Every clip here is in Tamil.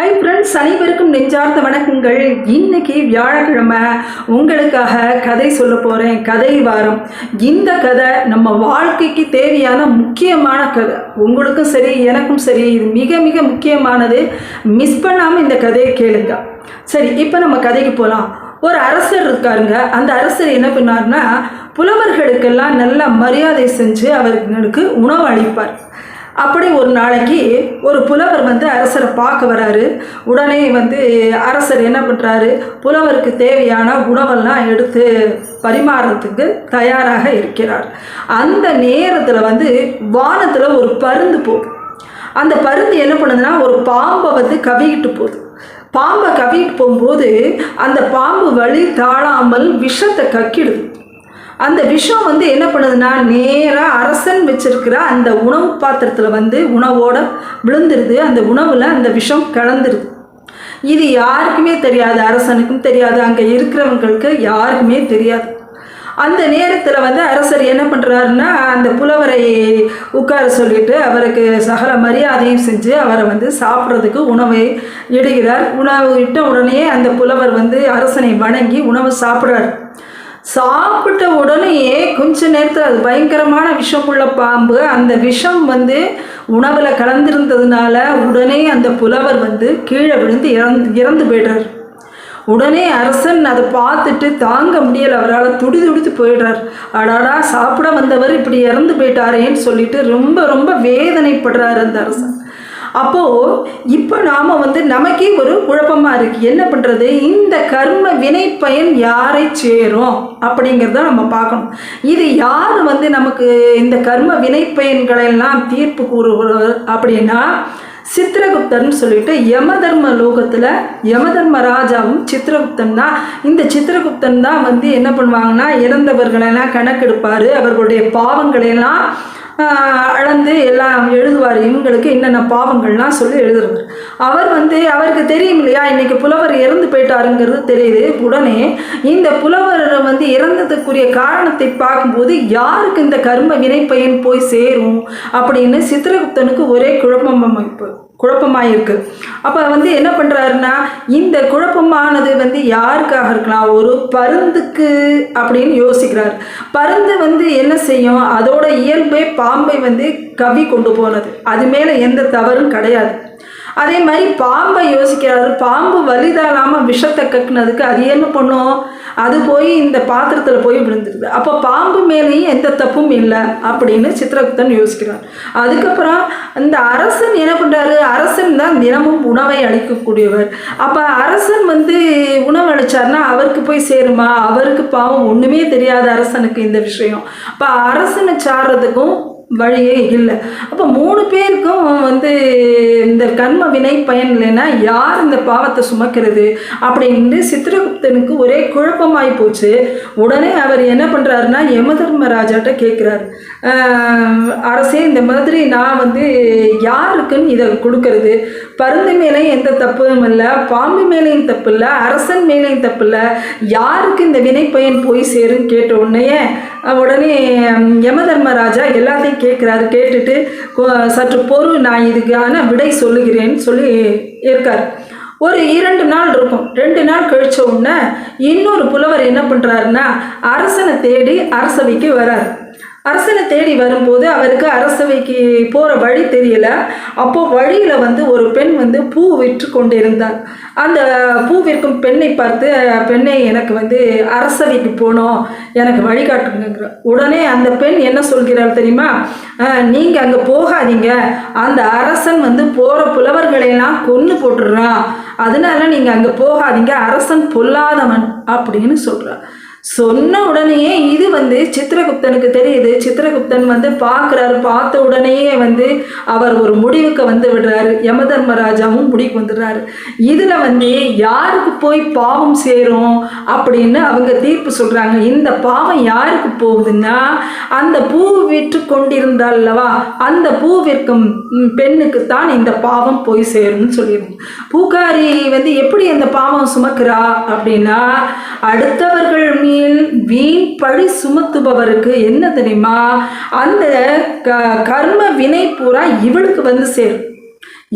ஹை ஃப்ரெண்ட்ஸ் அனைவருக்கும் நெஞ்சார்ந்த வணக்கங்கள். இன்னைக்கு வியாழக்கிழமை உங்களுக்காக கதை சொல்ல போகிறேன் கதை வாரம். இந்த கதை நம்ம வாழ்க்கைக்கு தேவையான முக்கியமான கதை. உங்களுக்கும் சரி எனக்கும் சரி இது மிக மிக முக்கியமானது. மிஸ் பண்ணாமல் இந்த கதையை கேளுங்க. சரி இப்போ நம்ம கதைக்கு போகலாம் ஒரு அரசர் இருக்காருங்க. அந்த அரசர் என்ன பண்ணாருன்னா புலவர்களுக்கெல்லாம் நல்ல மரியாதை செஞ்சு அவர்களுக்கு உணவு அளிப்பார். அப்படி ஒரு நாளைக்கு ஒரு புலவர் வந்து அரசரை பார்க்க வராரு. உடனே வந்து அரசர் என்ன பண்ணுறாரு புலவருக்கு தேவையான உணவெல்லாம் எடுத்து பரிமாறுறதுக்கு தயாராக இருக்கிறார். அந்த நேரத்தில் வந்து வானத்தில் ஒரு பருந்து போகுது. அந்த பருந்து என்ன பண்ணுதுன்னா ஒரு பாம்பை வந்து கவிக்கிட்டு போகுது. பாம்பை கவிக்கிட்டு போகும்போது அந்த பாம்பு வழி தாழாமல் விஷத்தை கக்கிடுது. அந்த விஷம் வந்து என்ன பண்ணுதுன்னா நேராக அரசன் வச்சிருக்கிற அந்த உணவு பாத்திரத்தில் வந்து உணவோட விழுந்துருது. அந்த உணவில் அந்த விஷம் கலந்துருது. இது யாருக்குமே தெரியாது. அரசனுக்கும் தெரியாது. அங்கே இருக்கிறவங்களுக்கு யாருக்குமே தெரியாது. அந்த நேரத்தில் வந்து அரசர் என்ன பண்ணுறாருன்னா அந்த புலவரை உட்கார சொல்லிட்டு அவருக்கு சகல மரியாதையும் செஞ்சு அவரை வந்து சாப்பிட்றதுக்கு உணவை இடுகிறார். உணவு இட்ட உடனே அந்த புலவர் வந்து அரசனை வணங்கி உணவு சாப்பிட்றாரு. சாப்பிட்ட உடனேயே கொஞ்ச நேரத்தில் அது பயங்கரமான விஷமுள்ள பாம்பு. அந்த விஷம் வந்து உணவில் கலந்திருந்ததுனால உடனே அந்த புலவர் வந்து கீழே விழுந்து இறந்து இறந்து போய்டுறார். உடனே அரசன் அதை பார்த்துட்டு தாங்க முடியல அவரால் துடி துடித்து போயிடுறார். அடாடா சாப்பிட வந்தவர் இப்படி இறந்து போயிட்டாரேன்னு சொல்லிட்டு ரொம்ப ரொம்ப வேதனைப்படுறார் அந்த அரசன். அப்போது இப்போ நாம் வந்து நமக்கே ஒரு குழப்பமாக இருக்குது என்ன பண்ணுறது இந்த கர்ம வினை பயன் யாரை சேரும்? அப்படிங்கிறத நம்ம பார்க்கணும். இது யார் வந்து நமக்கு இந்த கர்ம வினை பயன்களெல்லாம் தீர்ப்பு கூறுகிறார் அப்படின்னா சித்திரகுப்தன் சொல்லிட்டு யமதர்ம லோகத்தில் யமதர்ம ராஜாவும் சித்திரகுப்தன் தான். இந்த சித்திரகுப்தன் தான் வந்து என்ன பண்ணுவாங்கன்னா இறந்தவர்களெல்லாம் கணக்கெடுப்பார். அவர்களுடைய பாவங்களையெல்லாம் அளந்து எல்லாம் எழுதுவார். இவங்களுக்கு என்னென்ன பாவங்கள்லாம் சொல்லி எழுதுறவர். அவர் வந்து அவருக்கு தெரியும் இல்லையா இன்னைக்கு புலவர் இறந்து போயிட்டாருங்கிறது தெரியுது. உடனே இந்த புலவர் வந்து இறந்ததுக்குரிய காரணத்தை பார்க்கும்போது யாருக்கு இந்த கர்ம வினைப்பயன் போய் சேரும்? அப்படின்னு சித்திரகுப்தனுக்கு ஒரே குழப்பம் அமைப்பு. குழப்பமாக இருக்குது அப்போ வந்து என்ன பண்ணுறாருன்னா இந்த குழப்பமானது வந்து யாருக்காக இருக்கலாம் ஒரு பருந்துக்கு அப்படின்னு யோசிக்கிறார். பருந்து வந்து என்ன செய்யும்? அதோட இயல்பே பாம்பை வந்து கவி கொண்டு போனது. அது மேலே எந்த தவறும் கிடையாது. அதே மாதிரி பாம்பை யோசிக்கிறாரு. பாம்பு வலிதாளாமல் விஷத்தை கக்குனதுக்கு அது என்ன பண்ணும்? அது போய் இந்த பாத்திரத்தில் போய் விழுந்துருது. அப்போ பாம்பு மேலேயும் எந்த தப்பும் இல்லை அப்படின்னு சித்திரகுப்தன் யோசிக்கிறார் அதுக்கப்புறம் இந்த அரசன் என்ன பண்ணுறாரு அரசன் தான் தினமும் உணவை அளிக்கக்கூடியவர். அப்போ அரசன் வந்து உணவு அளித்தார்னா அவருக்கு போய் சேருமா? அவருக்கு பாவம் ஒன்றுமே தெரியாத அரசனுக்கு இந்த விஷயம். அப்போ அரசனை சாடுறதுக்கும் வழியே இல்லை. அப்போ மூணு பேருக்கும் வந்து இந்த கர்ம வினை பயன் இல்லைன்னா யார் இந்த பாவத்தை சுமக்கிறது? அப்படின்னு சித்திரகுப்தனுக்கு ஒரே குழப்பமாய் போச்சு. உடனே அவர் என்ன பண்ணுறாருன்னா யமதர்மராஜாட்ட கேட்குறாரு அரசே இந்த மாதிரி நான் வந்து யாருக்குன்னு இதை கொடுக்கறது? பருந்து மேலேயும் எந்த தப்பும் இல்லை பாம்பு மேலேயும் தப்பு இல்லை அரசன் மேலேயும் தப்பு இல்லை யாருக்கு இந்த வினை பயன் போய் சேருன்னு கேட்ட உடனே உடனே யமதர்மராஜா எல்லாத்தையும் கேட்குறாரு கேட்டுட்டு சற்று பொறு நான் இதுக்கான விடை சொல்லுகிறேன்னு சொல்லி இருக்கார் ஒரு இரண்டு நாள் இருக்கும். ரெண்டு நாள் கழிச்ச உடனே இன்னொரு புலவர் என்ன பண்ணுறாருன்னா அரசனை தேடி அரசவைக்கு வரார். அரசனை தேடி வரும்போது அவருக்கு அரசவைக்கு போகிற வழி தெரியல. அப்போது வழியில் வந்து ஒரு பெண் வந்து பூ விற்று கொண்டு இருந்தார் அந்த பூ விற்கும் பெண்ணை பார்த்து பெண்ணை எனக்கு வந்து அரசவைக்கு போகணும் எனக்கு வழிகாட்டுங்கிற உடனே அந்த பெண் என்ன சொல்கிறார் தெரியுமா? நீங்கள் அங்கே போகாதீங்க. அந்த அரசன் வந்து போகிற புலவர்களையெல்லாம் கொன்று போட்டுடுறான் அதனால நீங்கள் அங்கே போகாதீங்க. அரசன் பொல்லாதவன். அப்படின்னு சொல்கிறார் சொன்ன உடனேயே இது வந்து சித்திரகுப்தனுக்கு தெரியுது. சித்திரகுப்தன் வந்து பார்க்குறாரு. பார்த்த உடனேயே வந்து அவர் ஒரு முடிவுக்கு வந்து விடுறாரு. யமதர்மராஜாவும் முடிவுக்கு வந்துடுறாரு. இதில் வந்து யாருக்கு போய் பாவம் சேரும் அப்படின்னு அவங்க தீர்ப்பு சொல்கிறாங்க இந்த பாவம் யாருக்கு போகுதுன்னா அந்த பூ விற்று கொண்டிருந்தாள்லவா அந்த பூ விற்கும் பெண்ணுக்குத்தான் இந்த பாவம் போய் சேரும்னு சொல்லிடுங்க பூக்காரி வந்து எப்படி அந்த பாவம் சுமக்கிறா அப்படின்னா அடுத்தவர்கள் மேல் வீண் பழி சுமத்துபவருக்கு என்ன தெரியுமா? அந்த க கர்ம வினை பூரா இவளுக்கு வந்து சேரும்.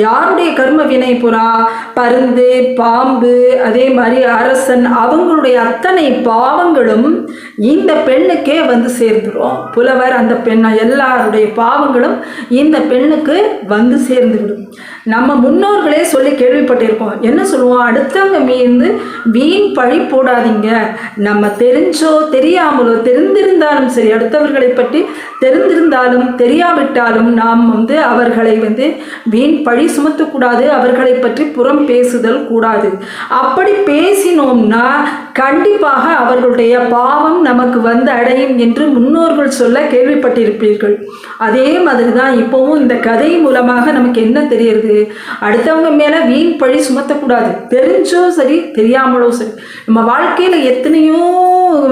யாருடைய கர்ம வினை புறா? பருந்து பாம்பு அதே மாதிரி அரசன் அவங்களுடைய அத்தனை பாவங்களும் இந்த பெண்ணுக்கே வந்து சேர்ந்துடும் புலவர் அந்த பெண்ணை எல்லாருடைய பாவங்களும் இந்த பெண்ணுக்கு வந்து சேர்ந்துவிடும். நம்ம முன்னோர்களே சொல்லி கேள்விப்பட்டிருக்கோம். என்ன சொல்லுவோம்? அடுத்தவங்க மீது வீண் பழி போடாதீங்க. நம்ம தெரிஞ்சோ தெரியாமலோ தெரிந்திருந்தாலும் சரி அடுத்தவர்களை பற்றி தெரிந்திருந்தாலும் தெரியாவிட்டாலும் நாம் வந்து அவர்களை வந்து வீண் பழி சுமத்தக்கூடாது அவர்களை பற்றி புறம் பேசுதல் கூடாது. அப்படி பேசினோம்னா கண்டிப்பாக அவர்களுடைய பாவம் நமக்கு வந்து அடையும் என்று முன்னோர்கள் சொல்ல கேள்விப்பட்டிருப்பீர்கள். அதே மாதிரி தான் இப்போவும் இந்த கதை மூலமாக நமக்கு என்ன தெரியுது? அடுத்தவங்க மேலே வீண் பழி சுமத்தக்கூடாது. தெரிஞ்சோ சரி தெரியாமலோ சரி. நம்ம வாழ்க்கையில் எத்தனையோ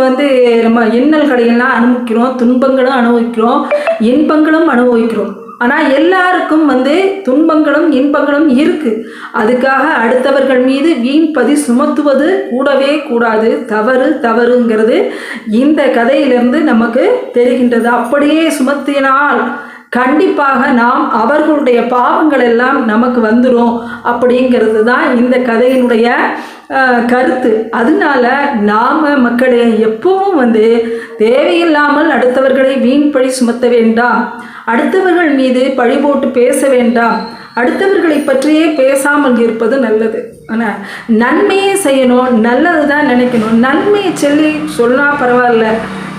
வந்து நம்ம இன்னல்களை எல்லாம் அனுபவிக்கிறோம் துன்பங்களும் அனுபவிக்கிறோம் இன்பங்களும் அனுபவிக்கிறோம். ஆனால் எல்லாருக்கும் வந்து துன்பங்களும் இன்பங்களும் இருக்குது அதுக்காக அடுத்தவர்கள் மீது வீண் பதி சுமத்துவது கூடவே கூடாது. தவறு தவறுங்கிறது இந்த கதையிலிருந்து நமக்கு தெரிகின்றது. அப்படியே சுமத்தினால் கண்டிப்பாக நாம் அவர்களுடைய பாவங்கள் எல்லாம் நமக்கு வந்துடும் அப்படிங்கிறது தான் இந்த கதையினுடைய கருத்து. அதனால நாம் மக்களே எப்பவும் வந்து தேவையில்லாமல் அடுத்தவர்களை வீண் பழி சுமத்த வேண்டாம். அடுத்தவர்கள் மீது பழி போட்டு பேச வேண்டாம். அடுத்தவர்களை பற்றியே பேசாமல் இருப்பது நல்லது. ஆனால் நன்மையே செய்யணும் நல்லது தான் நினைக்கணும். நன்மையை சொல்லி சொன்னால் பரவாயில்ல.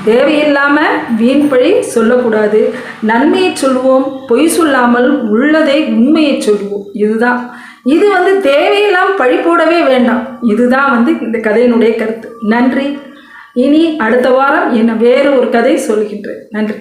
தேவையில்லாமல் வீண் பழி சொல்லக்கூடாது. நன்மையை சொல்லுவோம் பொய் சொல்லாமல் உள்ளதை உண்மையை சொல்லுவோம். இதுதான். இது வந்து தேவையில்லாமல் பழி போடவே வேண்டாம். இதுதான் வந்து இந்த கதையினுடைய கருத்து. நன்றி. இனி அடுத்த வாரம் என்ன வேறு ஒரு கதை சொல்கின்றேன். நன்றி.